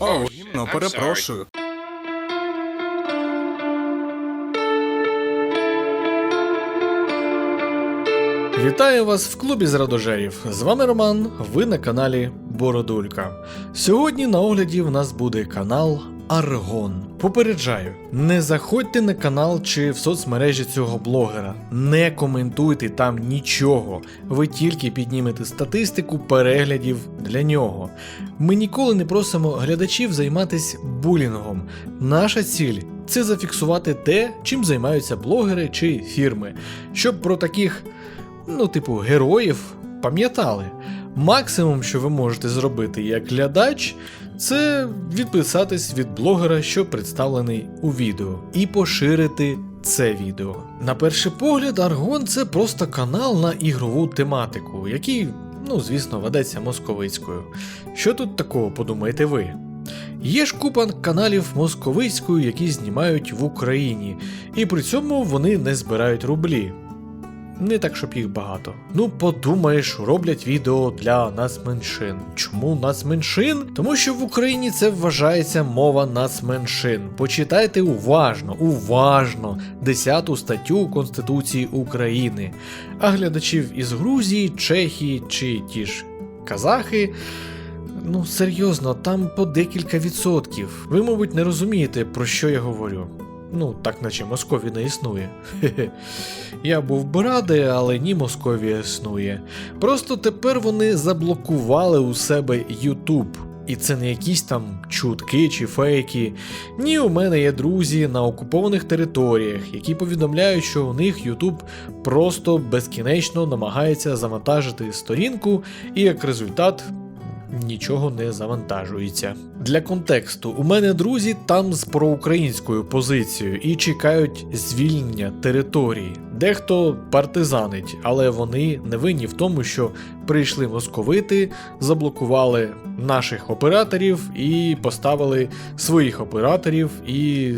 О, гімно, перепрошую. Вітаю вас в клубі зрадожерів. З вами Роман, ви на каналі Бородулька. Сьогодні на огляді в нас буде канал Аргон. Попереджаю, не заходьте на канал чи в соцмережі цього блогера, не коментуйте там нічого. Ви тільки піднімете статистику переглядів для нього. Ми ніколи не просимо глядачів займатися булінгом. Наша ціль це зафіксувати те, чим займаються блогери чи фірми, щоб про таких ну, типу, героїв пам'ятали. Максимум, що ви можете зробити як глядач, це відписатись від блогера, що представлений у відео, і поширити це відео. На перший погляд, Аргон це просто канал на ігрову тематику, який, ну, звісно, ведеться московицькою. Що тут такого, подумаєте ви? Є ж купа каналів московицькою, які знімають в Україні, і при цьому вони не збирають рублі. Не так, щоб їх багато. Ну, подумаєш, роблять відео для нацменшин. Чому нацменшин? Тому що в Україні це вважається мова нацменшин. Почитайте уважно, уважно 10 статтю Конституції України. А глядачів із Грузії, Чехії чи ті ж казахи. Ну, серйозно, там по декілька відсотків. Ви, мабуть, не розумієте, про що я говорю. Ну, так наче Москові не існує. Я був би радий, але ні Московія існує. Просто тепер вони заблокували у себе YouTube. І це не якісь там чутки чи фейки. Ні, у мене є друзі на окупованих територіях, які повідомляють, що у них YouTube просто безкінечно намагається завантажити сторінку, і як результат нічого не завантажується. Для контексту, у мене друзі там з проукраїнською позицією і чекають звільнення території. Дехто партизанить, але вони не винні в тому, що прийшли московити, заблокували наших операторів і поставили своїх операторів і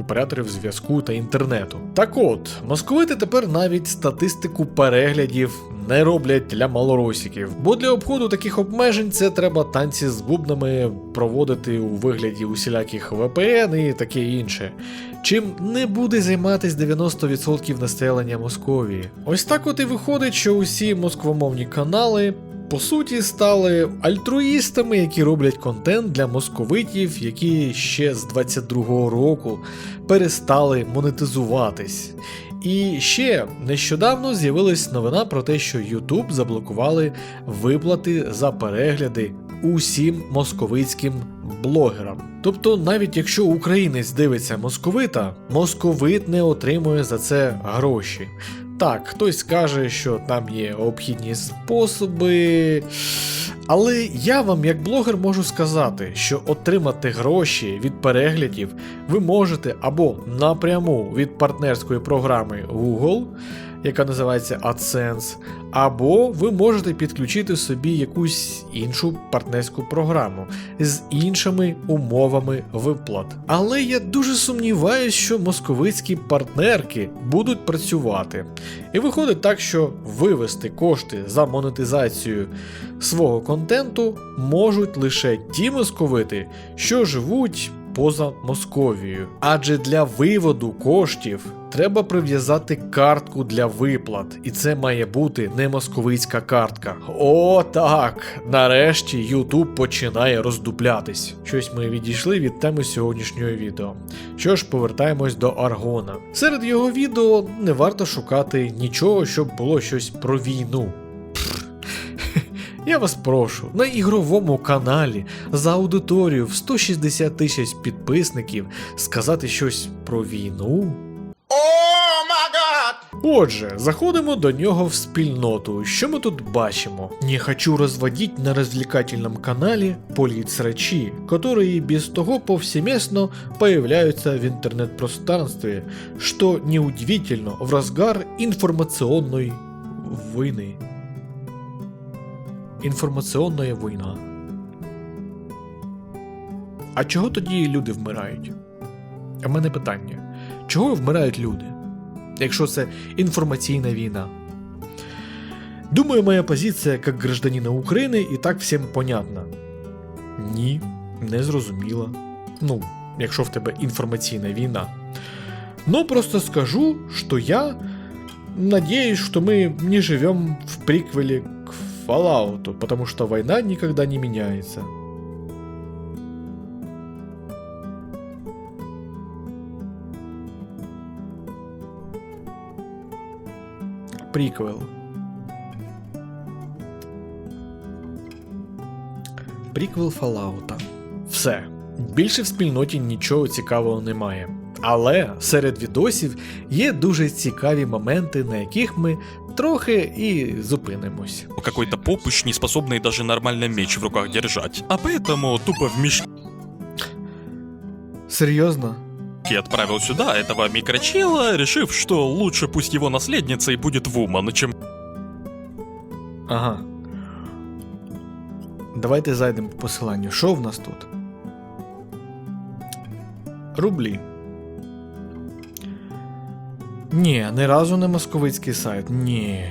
операторів зв'язку та інтернету. Так от, московити тепер навіть статистику переглядів не роблять для малоросиків, бо для обходу таких обмежень це треба танці з бубнами проводити у вигляді усіляких VPN і таке інше. Чим не буде займатись 90% населення Московії.Ось так от і виходить, що усі москвомовні канали по суті, стали альтруїстами, які роблять контент для московитів, які ще з 22-го року перестали монетизуватись. І ще нещодавно з'явилась новина про те, що YouTube заблокували виплати за перегляди усім московицьким блогерам. Тобто, навіть якщо українець дивиться московита, московит не отримує за це гроші. Так, хтось каже, що там є обхідні способи. Але я вам, як блогер, можу сказати, що отримати гроші від переглядів ви можете або напряму від партнерської програми Google, яка називається AdSense, або ви можете підключити собі якусь іншу партнерську програму з іншими умовами виплат. Але я дуже сумніваюся, що московицькі партнерки будуть працювати. І виходить так, що вивести кошти за монетизацію свого контенту можуть лише ті московити, що живуть поза Московією. Адже для виводу коштів треба прив'язати картку для виплат, і це має бути не московицька картка. О, так! Нарешті YouTube починає роздуплятись. Щось ми відійшли від теми сьогоднішнього відео. Що ж, повертаємось до Аргона. Серед його відео не варто шукати нічого, щоб було щось про війну. Я вас прошу, на ігровому каналі за аудиторію в 160 тисяч підписників сказати щось про війну. Отже, заходимо до нього в спільноту. Що ми тут бачимо? Не хочу разводить на развлекательном канале полицрачи, которые без того повсеместно появляются в интернет-пространстве, что неудивительно в разгар информационной войны. Інформаційна війна. А чого тоді люди вмирають? А мене питання: чого вмирають люди, якщо це інформаційна війна? Думаю, моя позиція як гражданина України і так всім понятна. Ні. не зрозуміла. Ну, якщо в тебе інформаційна війна. Но просто скажу, что я надеюсь, что мы не живем в приквеле к Fallout, потому что война никогда не меняется. Приквел. Приквел Fallout. Все. Більше в спільноті нічого цікавого немає. Але серед відосів є дуже цікаві моменти, на яких ми трохи і зупинимось. какой-то попыч, не способный даже нормально меч в руках держать. А поэтому тупо в мешки Серйозно? отправил сюда этого микрочела, решив, что лучше пусть его наследницей будет Вуман, чем Ага. Давайте зайдемо по посиланню. Що в нас тут? Рублі. Ні, ні разу не московицький сайт. Ні.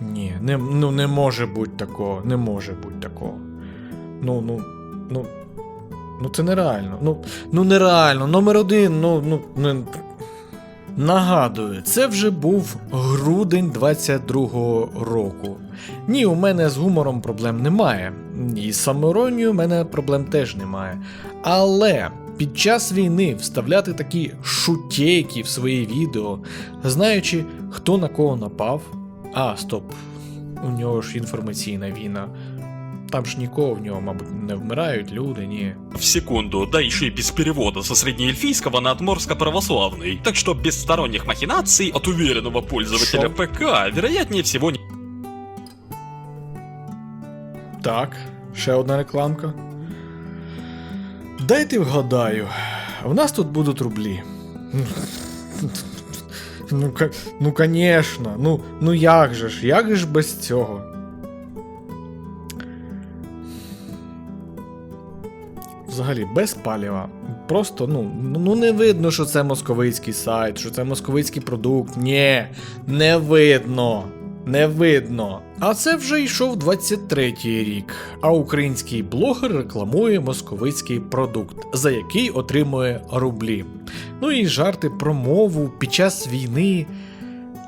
Ні. Не, ну не може бути такого. Не може бути такого. Ну, ну, ну. Ну це нереально. Ну, ну нереально. Номер один, ну, ну. Не... Нагадую, це вже був грудень 22-го року. Ні, у мене з гумором проблем немає. І з самоіронією у мене проблем теж немає. Але під час війни вставляти такі шутейки в свої відео, знаючи, хто на кого напав. А, стоп, у нього ж інформаційна війна. Там ж нікого в нього, мабуть, не вмирають люди, ні. в секунду, да еще и без перевода со среднеэльфийского на отморско-православный. Так что без сторонних махинаций от уверенного пользователя Шо? ПК, вероятнее всего, не Так, ще одна рекламка. Дайте вгадаю. В нас тут будуть рублі. Ну, ка- ну конечно. Ну, ну як же ж, як ж без цього? Взагалі, без паліва. Просто, ну, ну не видно, що це московицький сайт, що це московицький продукт. Ні, не видно. Не видно. А це вже йшов 23-й рік. А український блогер рекламує московицький продукт, за який отримує рублі. Ну і жарти про мову під час війни.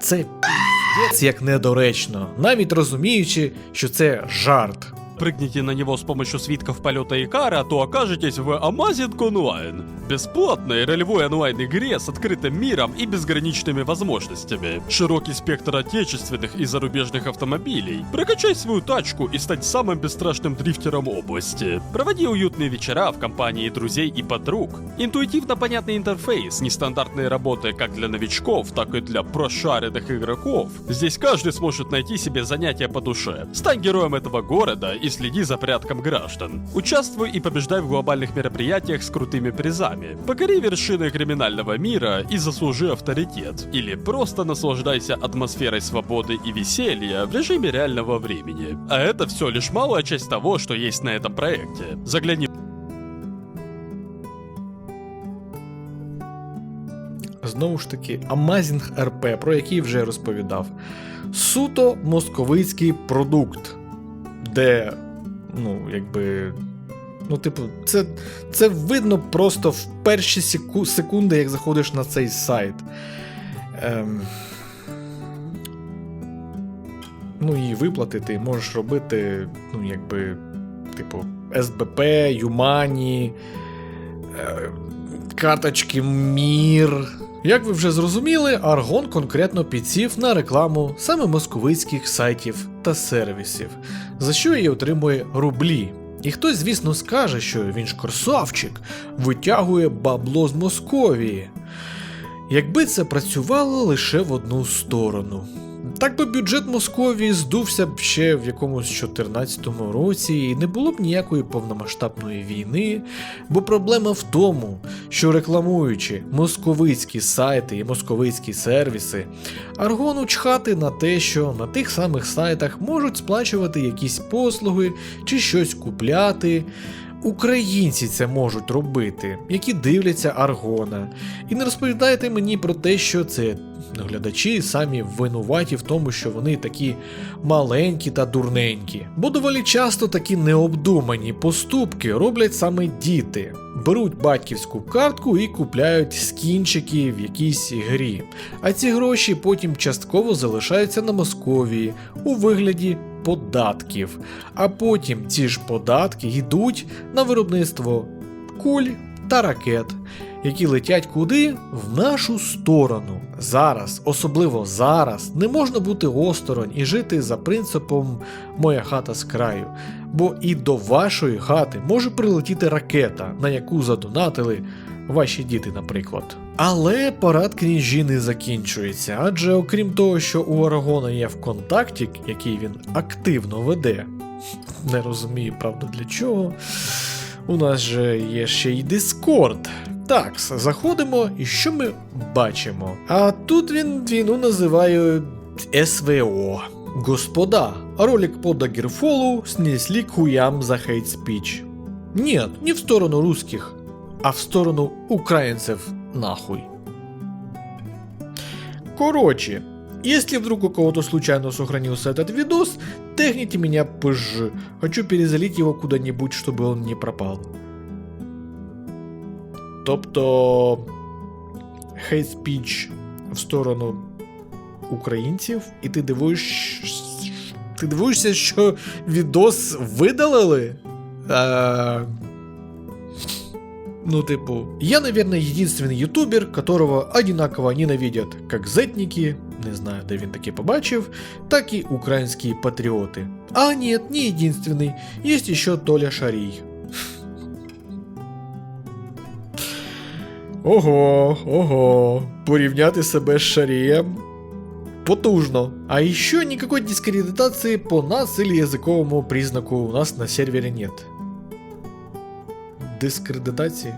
Це піздець як недоречно, навіть розуміючи, що це жарт. Прыгнете на него с помощью свитков полета Икара, то окажетесь в Amazing Online. Бесплатной ролевой онлайн-игре с открытым миром и безграничными возможностями. Широкий спектр отечественных и зарубежных автомобилей. Прокачай свою тачку и стань самым бесстрашным дрифтером области. Проводи уютные вечера в компании друзей и подруг. Интуитивно понятный интерфейс, нестандартные работы как для новичков, так и для прошаренных игроков. Здесь каждый сможет найти себе занятие по душе. Стань героем этого города и следи за порядком граждан. Участвуй и побеждай в глобальных мероприятиях с крутыми призами. Покори вершины криминального мира и заслужи авторитет. Или просто наслаждайся атмосферой свободы и веселья в режиме реального времени. А это все лишь малая часть того, что есть на этом проекте. Загляни Знову ж таки, Amazing RP, про який вже розповідав. Суто московицький продукт, де, ну, якби. Ну, типу, це, це видно просто в перші секу- секунди, як заходиш на цей сайт. Ем... Ну і виплати ти можеш робити, ну, якби, типу, СБП, Юмані, е, карточки Мір. Як ви вже зрозуміли, Аргон конкретно підсів на рекламу саме московицьких сайтів та сервісів, за що і отримує рублі. І хтось, звісно, скаже, що він ж красавчик, витягує бабло з Московії. Якби це працювало лише в одну сторону. Так би бюджет Московії здувся б ще в якомусь 14 році, і не було б ніякої повномасштабної війни, бо проблема в тому, що рекламуючи московицькі сайти і московицькі сервіси, Аргону чхати на те, що на тих самих сайтах можуть сплачувати якісь послуги чи щось купляти. Українці це можуть робити, які дивляться Аргона. І не розповідайте мені про те, що це глядачі самі винуваті в тому, що вони такі маленькі та дурненькі. Бо доволі часто такі необдумані поступки роблять саме діти. Беруть батьківську картку і купляють скінчики в якійсь грі. А ці гроші потім частково залишаються на Московії у вигляді податків. А потім ці ж податки йдуть на виробництво куль та ракет, які летять куди? В нашу сторону. Зараз, особливо зараз, не можна бути осторонь і жити за принципом моя хата з краю. Бо і до вашої хати може прилетіти ракета, на яку задонатили ваші діти, наприклад. Але парад не закінчується, адже окрім того, що у Арагона є ВКонтакті, який він активно веде, не розумію, правда, для чого. У нас же є ще й Discord. Так, заходимо, і що ми бачимо? А тут він війну називає СВО. Господа, ролик по Daggerfall снесли к хуям за хейт спич. Нет, не в сторону русских, а в сторону украинцев нахуй. Короче, если вдруг у кого-то случайно сохранился этот видос, техните меня позже. Хочу перезалить его куда-нибудь, чтобы он не пропал. Тобто хейт спіч в сторону українців, і ти дивуєш. Ти дивуєшся, що відос видалили? А... Ну, типу, я, наверное, единственный ютубер, которого одинаково ненавидят как зетники, не знаю, де він таке побачив, так і українські патріоти. А нет, не единственный, есть еще Толя Шарій. Ого, ого, порівняти себе з Шарієм. Потужно. А еще никакой дискредитации по нас или языковому признаку у нас на сервере нет. Дискредитації?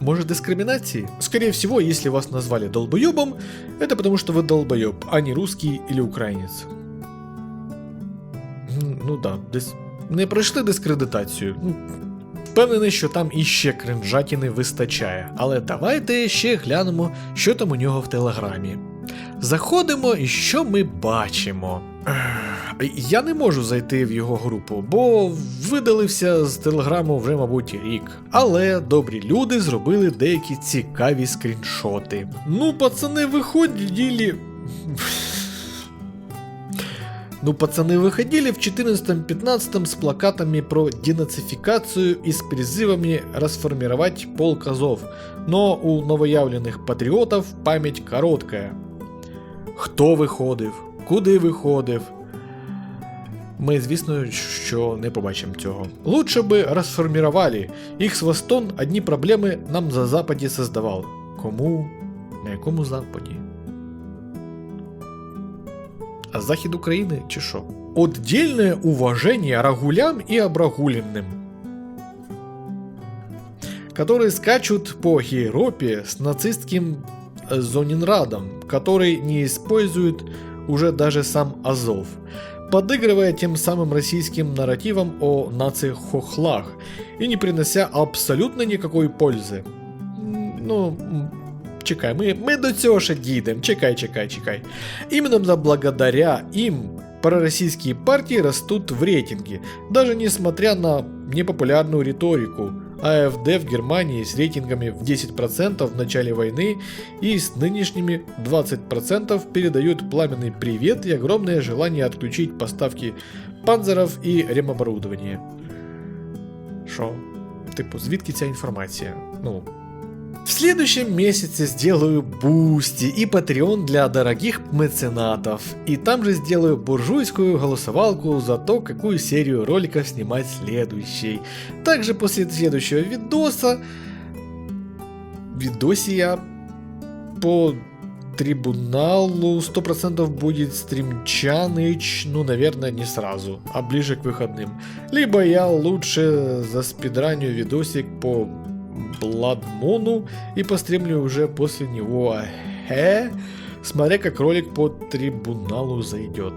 Может дискриминации? Скорее всего, если вас назвали долбоебом, это потому что вы долбоеб, а не русский или украинец. М, Ну да, дис... не пройшли дискредитацію. Впевнений, що там іще кринжатіни вистачає, але давайте ще глянемо, що там у нього в телеграмі. Заходимо, і що ми бачимо. Я не можу зайти в його групу, бо видалився з телеграму вже, мабуть, рік. Але добрі люди зробили деякі цікаві скріншоти. Ну, пацани, виходили. Ну, пацаны выходили в 14-15 с плакатами про денацификацию и с призывами расформировать полк Азов, но у новоявлених патріотів пам'ять коротка. Хто виходив? Куди виходив? Ми, звісно, що не побачимо цього. Лучше би розформірували. Їх свастон одні проблеми нам за западі создавав. Кому? На якому западі? А захід України чи що? Отдельное уважение рагулям и обрагуленным, которые скачут по Европе с нацистским э, Зонинрадом, который не использует уже даже сам Азов, подыгрывая тем самым российским нарративом о наци-хохлах и не принося абсолютно никакой пользы. Ну, чекай, ми, ми до цього ще дійдемо. Чекай, чекай, чекай. Именно благодаря им пророссийские партии растут в рейтинге, даже несмотря на непопулярную риторику. АФД в Германии с рейтингами в 10% в начале войны и с нынешними 20% передают пламенный привет и огромное желание отключить поставки панзеров и ремоборудования. Шо? Типу, звідки ця інформація? Ну, в следующем месяце сделаю Бусти и Patreon для дорогих меценатов. И там же сделаю буржуйскую голосовалку за то, какую серию роликов снимать следующей. Также после следующего видоса... Видосия по трибуналу 100% будет стримчаныч, ну, наверное, не сразу, а ближе к выходным. Либо я лучше заспидраню видосик по Бладмону и постримлю уже после него. Э, смотря как ролик по трибуналу зайдет.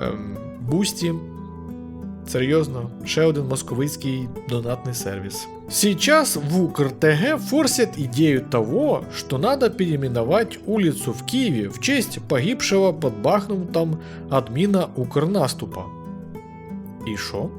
Эм, Бусти. Серйозно, ще один московицький донатний сервис. Сейчас в УкрТГ форсят идею того, что надо переименовать улицу в Киеве в честь погибшего под Бахмутом админа Укрнаступа. И шо?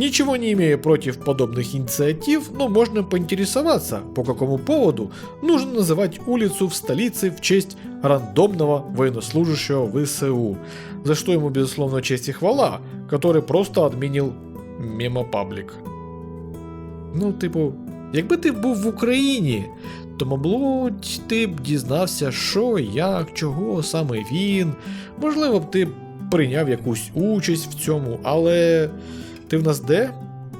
Ничего не имея против подобных инициатив, но можно поинтересоваться, по какому поводу нужно называть улицу в столице в честь рандомного военнослужащего ВСУ, за что ему безусловно честь и хвала, который просто адмінив мемопаблік. Ну, типу, якби ти був в Україні, то, мабуть, ти б дізнався, що, як, чого саме він. Можливо б ти прийняв якусь участь в цьому, але ти в нас де?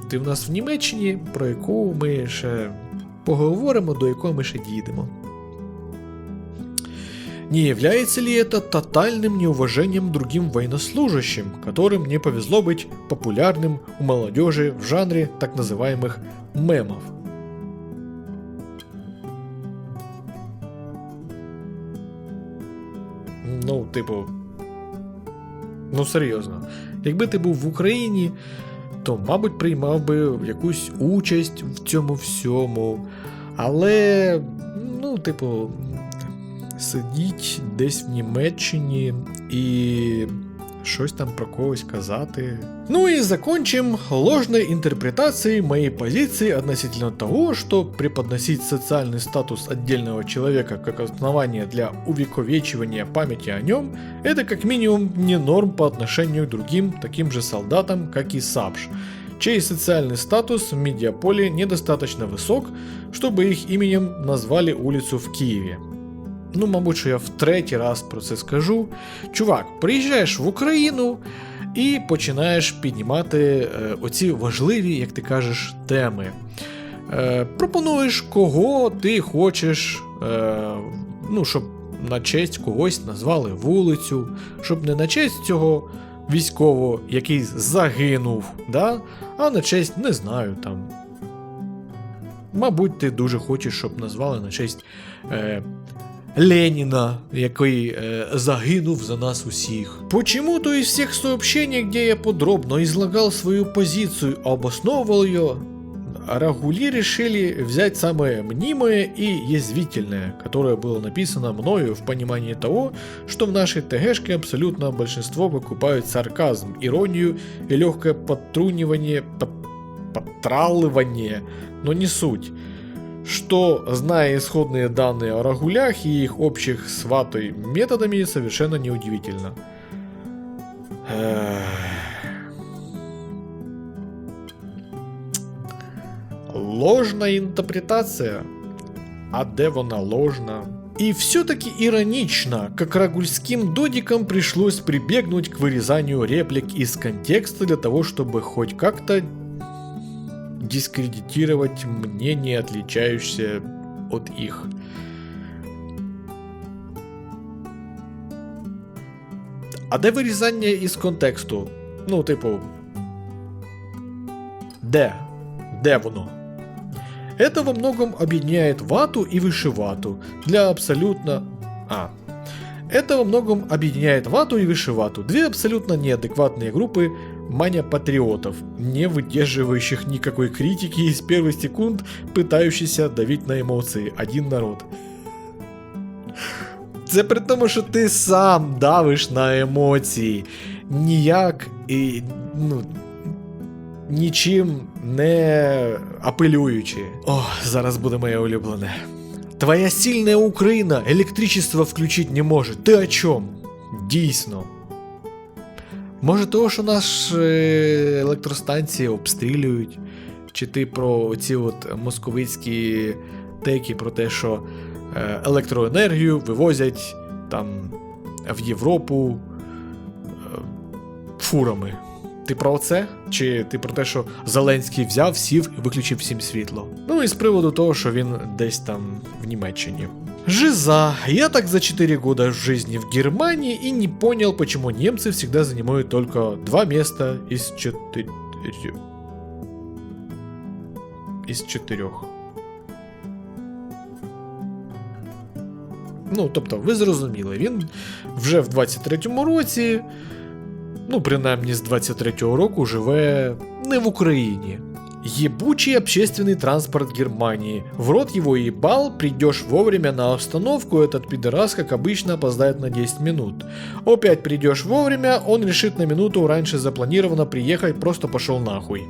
Ти в нас в Німеччині, про яку ми ще поговоримо, до якої ми ще дійдемо. Не является ли это тотальным неуважением другим военнослужащим, которым не повезло быть популярным у молодежи в жанре так называемых мемов? Ну, типу. Ну, серйозно. Якби ти був в Україні, то, мабуть, приймав би якусь участь в цьому всьому. Але, ну, типу, сидіть десь в Німеччині і щось там про когось казати. Ну и закончим ложной интерпретацией моей позиции относительно того, что преподносить социальный статус отдельного человека как основание для увековечивания памяти о нем, это как минимум не норм по отношению к другим таким же солдатам, как и САПШ, чей социальный статус в медиаполе недостаточно высок, чтобы их именем назвали улицу в Киеве. Ну, мабуть, що я в третій раз про це скажу. Чувак, приїжджаєш в Україну і починаєш піднімати е, оці важливі, як ти кажеш, теми. Е, пропонуєш, кого ти хочеш, е, ну, щоб на честь когось назвали вулицю, щоб не на честь цього військового, який загинув, да? а на честь, не знаю, там. Мабуть, ти дуже хочеш, щоб назвали на честь. Е, Ленина, який э, загинув за нас усіх. Почему-то из всех сообщений, где я подробно излагал свою позицию, обосновывал ее, Рагули решили взять самое мнимое и язвительное, которое было написано мною в понимании того, что в нашей ТГшке абсолютно большинство выкупают сарказм, иронию и легкое подтрунивание, под, подтралывание, но не суть что, зная исходные данные о рагулях и их общих с ватой методами, совершенно неудивительно. Эх. Ложна інтерпретація. А де вона ложна? И все-таки иронично, как рагульским додикам пришлось прибегнуть к вырезанию реплик из контекста для того, чтобы хоть как-то дискредитировать мнение, отличающееся от их. А де вирізання із контексту? Ну, типу. Де? Де воно? Это во многом объединяет вату и вышивату для абсолютно... А. Это во многом объединяет вату и вышивату, две абсолютно неадекватные группы маня-патриотов, не выдерживающих никакой критики и с первых секунд пытающихся давить на эмоции. Один народ. Це при тому, що ти сам давиш на емоції. Ніяк і. ну. Нічим не апелюючи. О, зараз буде моє улюблене. Твоя сильная Украина электричество включить не может. Ты о чем? Дійсно. Може того, що наші електростанції обстрілюють, чи ти про оці от московицькі теки про те, що е, електроенергію вивозять там в Європу е, фурами. Ти про це? Чи ти про те, що Зеленський взяв, сів і виключив всім світло? Ну і з приводу того, що він десь там в Німеччині. Жиза. Я так за 4 года в жизни в Германии и не понял, почему немцы всегда занимают только два места из четырех. Из чотирьох. Ну, тобто, ви зрозуміли, він вже в 23-му році. ну принаймні з 23-го року, живе не в Україні. Ебучий общественный транспорт Германии. В рот его ебал, придешь вовремя на остановку, этот пидорас, как обычно, опоздает на 10 минут. Опять придешь вовремя, он решит на минуту раньше запланировано приехать, просто пошел нахуй.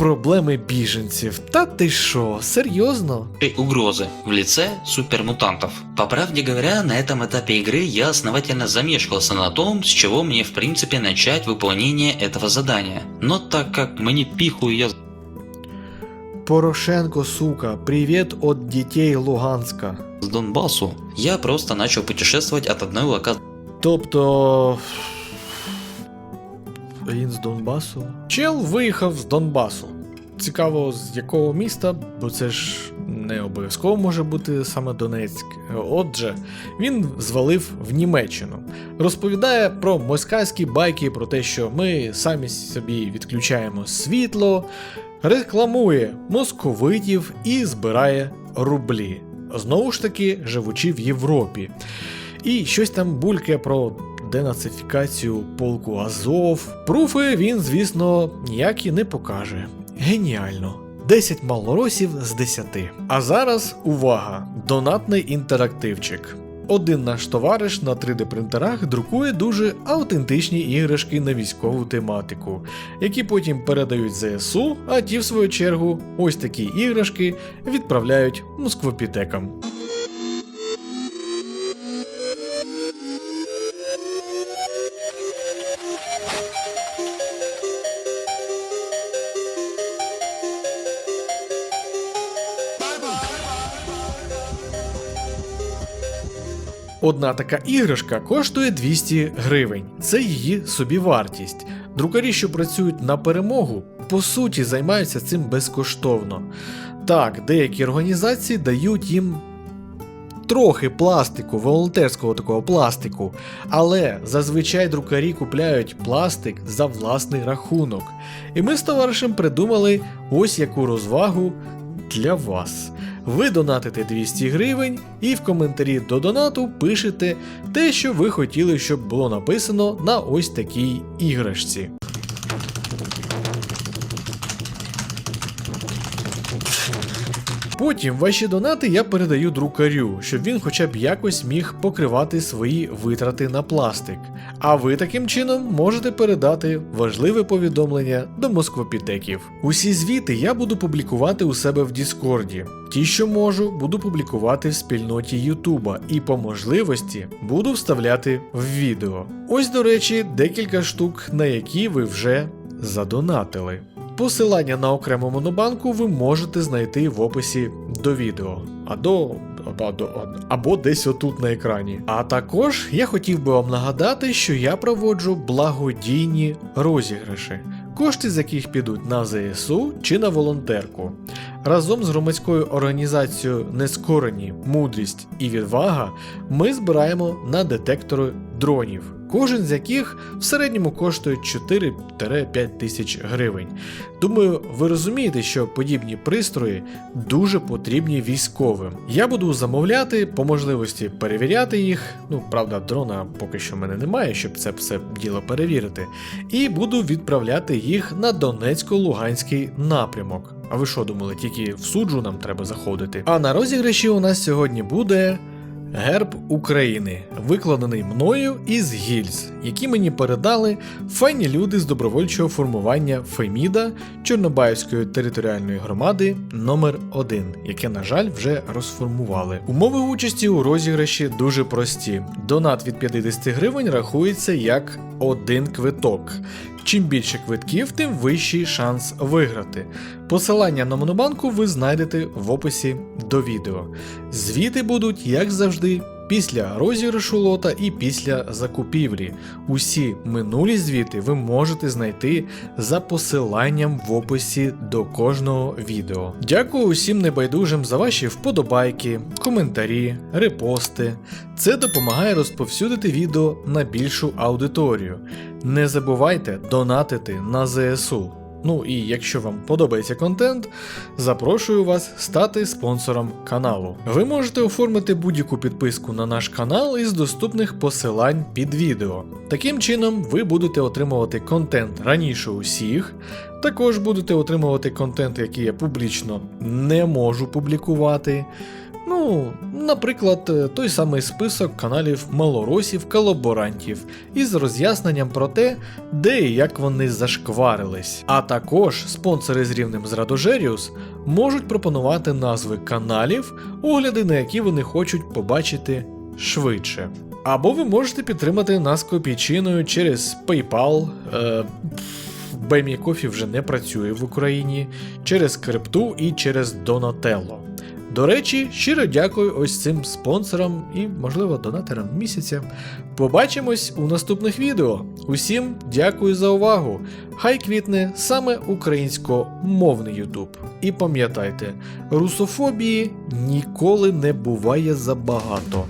Проблеми біженців. Та ти що, серйозно? и угрозы в лице супермутантов. По правде говоря, на этом этапе игры я основательно замешкался на том, с чего мне в принципе начать выполнение этого задания. Но так как мне пихую я Порошенко, сука, привіт от дітей Луганська. с Донбассу, я просто начал путешествовать от одной локации Тобто. Він з Донбасу? Чел виїхав з Донбасу. Цікаво, з якого міста, бо це ж не обов'язково може бути саме Донецьк. Отже, він звалив в Німеччину. Розповідає про москальські байки, про те, що ми самі собі відключаємо світло, рекламує московитів і збирає рублі. Знову ж таки, живучи в Європі. І щось там булькає про денацифікацію полку Азов. Пруфи він, звісно, ніякі не покаже. Геніально. 10 малоросів з 10. А зараз увага! Донатний інтерактивчик. Один наш товариш на 3D принтерах друкує дуже автентичні іграшки на військову тематику, які потім передають ЗСУ, а ті, в свою чергу, ось такі іграшки відправляють москвопітекам. Одна така іграшка коштує 200 гривень. Це її собівартість. Друкарі, що працюють на перемогу, по суті займаються цим безкоштовно. Так, деякі організації дають їм трохи пластику, волонтерського такого пластику, але зазвичай друкарі купляють пластик за власний рахунок. І ми з товаришем придумали ось яку розвагу для вас. Ви донатите 200 гривень і в коментарі до донату пишете те, що ви хотіли, щоб було написано на ось такій іграшці. Потім ваші донати я передаю друкарю, щоб він хоча б якось міг покривати свої витрати на пластик. А ви таким чином можете передати важливе повідомлення до москвопітеків. Усі звіти я буду публікувати у себе в Діскорді. Ті, що можу, буду публікувати в спільноті Ютуба і по можливості буду вставляти в відео. Ось, до речі, декілька штук, на які ви вже задонатили. Посилання на окрему монобанку ви можете знайти в описі до відео, а до, або, десь отут на екрані. А також я хотів би вам нагадати, що я проводжу благодійні розіграші, кошти з яких підуть на ЗСУ чи на волонтерку. Разом з громадською організацією Нескорені, мудрість і відвага ми збираємо на детектори дронів, кожен з яких в середньому коштує 4-5 тисяч гривень. Думаю, ви розумієте, що подібні пристрої дуже потрібні військовим. Я буду замовляти, по можливості перевіряти їх. Ну, правда, дрона поки що в мене немає, щоб це все діло перевірити. І буду відправляти їх на Донецько-Луганський напрямок. А ви що думали, тільки в суджу нам треба заходити? А на розіграші у нас сьогодні буде. Герб України, викладений мною із гільз, які мені передали файні люди з добровольчого формування Феміда Чорнобаївської територіальної громади номер 1 яке, на жаль, вже розформували. Умови участі у розіграші дуже прості. Донат від 50 гривень рахується як один квиток. Чим більше квитків, тим вищий шанс виграти. Посилання на монобанку ви знайдете в описі до відео. Звіти будуть, як завжди, після розіграшу лота і після закупівлі. Усі минулі звіти ви можете знайти за посиланням в описі до кожного відео. Дякую усім небайдужим за ваші вподобайки, коментарі, репости. Це допомагає розповсюдити відео на більшу аудиторію. Не забувайте донатити на ЗСУ. Ну і якщо вам подобається контент, запрошую вас стати спонсором каналу. Ви можете оформити будь-яку підписку на наш канал із доступних посилань під відео. Таким чином, ви будете отримувати контент раніше усіх. Також будете отримувати контент, який я публічно не можу публікувати. Ну, наприклад, е, той самий список каналів малоросів колаборантів із роз'ясненням про те, де і як вони зашкварились. А також спонсори з рівнем з Радожеріус можуть пропонувати назви каналів, огляди на які вони хочуть побачити швидше. Або ви можете підтримати нас копійчиною через PayPal. Е, BuyMeCoffee вже не працює в Україні, через крипту і через Donatello. До речі, щиро дякую ось цим спонсорам і, можливо, донаторам місяця. Побачимось у наступних відео. Усім дякую за увагу. Хай квітне саме українськомовний Ютуб. І пам'ятайте, русофобії ніколи не буває забагато.